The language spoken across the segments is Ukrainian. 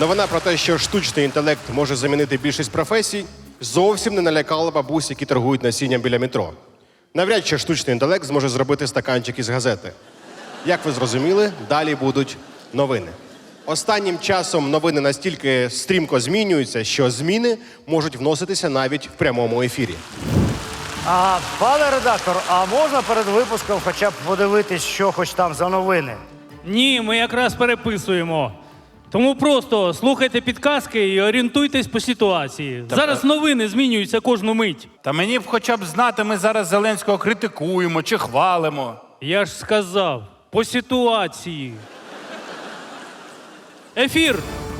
Новина про те, що штучний інтелект може замінити більшість професій, зовсім не налякала бабусь, які торгують насінням біля метро. Навряд чи штучний інтелект зможе зробити стаканчик із газети. Як ви зрозуміли, далі будуть новини. Останнім часом новини настільки стрімко змінюються, що зміни можуть вноситися навіть в прямому ефірі. А, пане редактор, а можна перед випуском хоча б подивитись, що хоч там за новини? Ні, ми якраз переписуємо. Тому просто слухайте підказки і орієнтуйтесь по ситуації. Зараз новини змінюються кожну мить. Та мені б хоча б знати, ми зараз Зеленського критикуємо чи хвалимо. Я ж сказав, по ситуації. Ефір.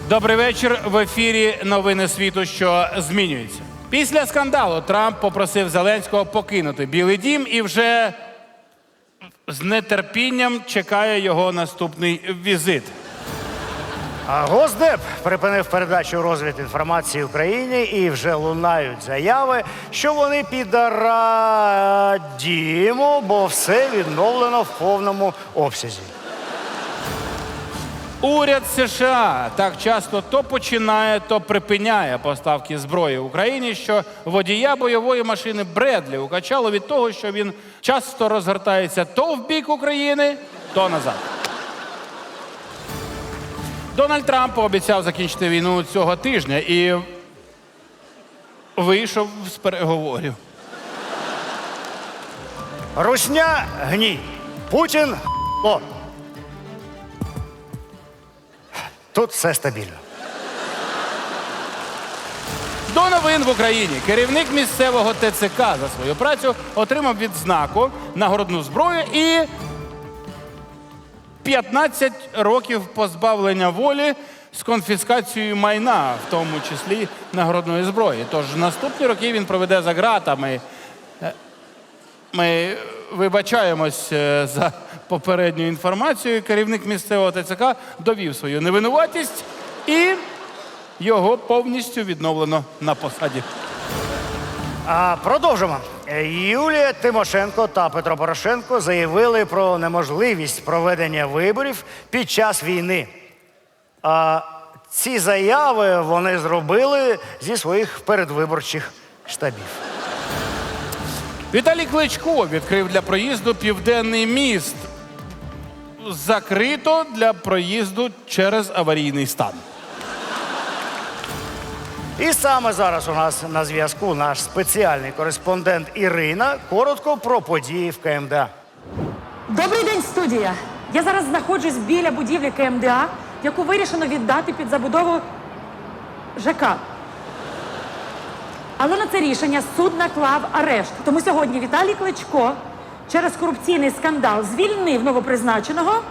Добрий вечір. В ефірі новини світу, що змінюються. Після скандалу Трамп попросив Зеленського покинути Білий дім і вже з нетерпінням чекає його наступний візит. Госдеп припинив передачу розвідінформації Україні і вже лунають заяви, що вони підарадімо, бо все відновлено в повному обсязі. Уряд США так часто то починає, то припиняє поставки зброї Україні, що водія бойової машини Бредлі укачало від того, що він часто розгортається то в бік України, то назад. Дональд Трамп пообіцяв закінчити війну цього тижня і вийшов з переговорів. Русня гній. Путін о. Тут все стабільно. До новин в Україні керівник місцевого ТЦК за свою працю отримав відзнаку нагородну зброю і 15 років позбавлення волі з конфіскацією майна, в тому числі нагородної зброї. Тож наступні роки він проведе за ґратами. Е, Ми вибачаємось е, за попередню інформацію. Керівник місцевого ТЦК довів свою невинуватість і його повністю відновлено на посаді. А продовжимо. Е, Юлія Тимошенко та Петро Порошенко заявили про неможливість проведення виборів під час війни. А ці заяви вони зробили зі своїх передвиборчих штабів. Віталій Кличко відкрив для проїзду південний міст. Закрито для проїзду через аварійний стан. І саме зараз у нас на зв'язку наш спеціальний кореспондент Ірина. Коротко про події в КМДА. Добрий день, студія. Я зараз знаходжусь біля будівлі КМДА, яку вирішено віддати під забудову ЖК. Але на це рішення суд наклав арешт. Тому сьогодні Віталій Кличко через корупційний скандал звільнив новопризначеного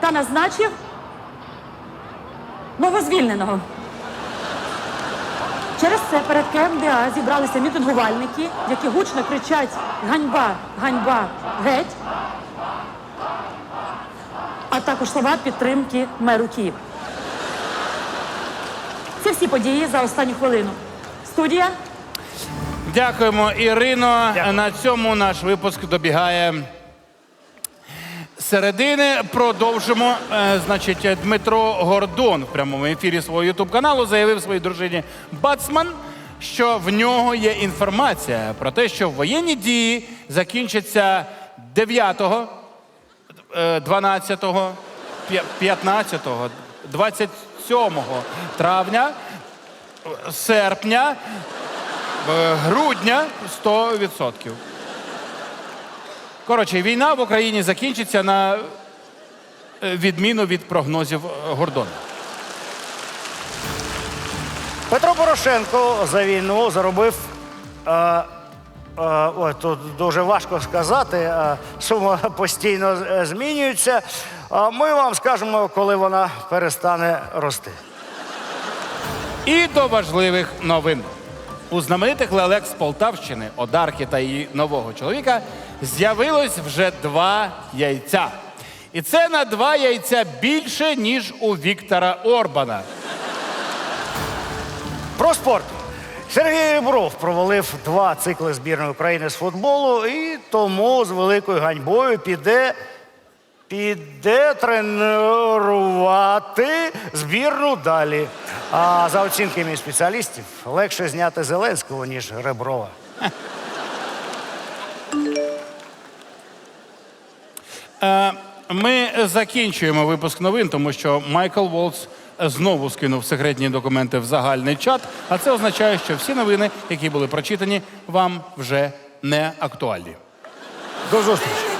та назначив новозвільненого. Через це перед КМДА зібралися мітингувальники, які гучно кричать Ганьба, ганьба, геть а також слова підтримки меру Києва. Це всі події за останню хвилину. Студія. Дякуємо, Ірино. Дякую. На цьому наш випуск добігає середини. Продовжимо. Е, Значить, Дмитро Гордон в прямому ефірі свого ютуб каналу заявив своїй дружині Бацман, що в нього є інформація про те, що воєнні дії закінчаться 9 е, 12, п'я- 15, 27 травня, серпня, е, грудня 100%. Коротше, війна в Україні закінчиться на е, відміну від прогнозів е, Гордона. Петро Порошенко за війну заробив. Е, е, ой, тут дуже важко сказати. Е, сума постійно е, змінюється. А ми вам скажемо, коли вона перестане рости. І до важливих новин. У знаменитих лелек з Полтавщини, Одарки та її нового чоловіка з'явилось вже два яйця. І це на два яйця більше, ніж у Віктора Орбана. Про спорт. Сергій Ребров провалив два цикли збірної України з футболу і тому з великою ганьбою піде, піде тренувати збірну далі. А за оцінками спеціалістів легше зняти Зеленського, ніж Реброва. Ми закінчуємо випуск новин, тому що Майкл Волц знову скинув секретні документи в загальний чат. А це означає, що всі новини, які були прочитані, вам вже не актуальні. До зустрічі!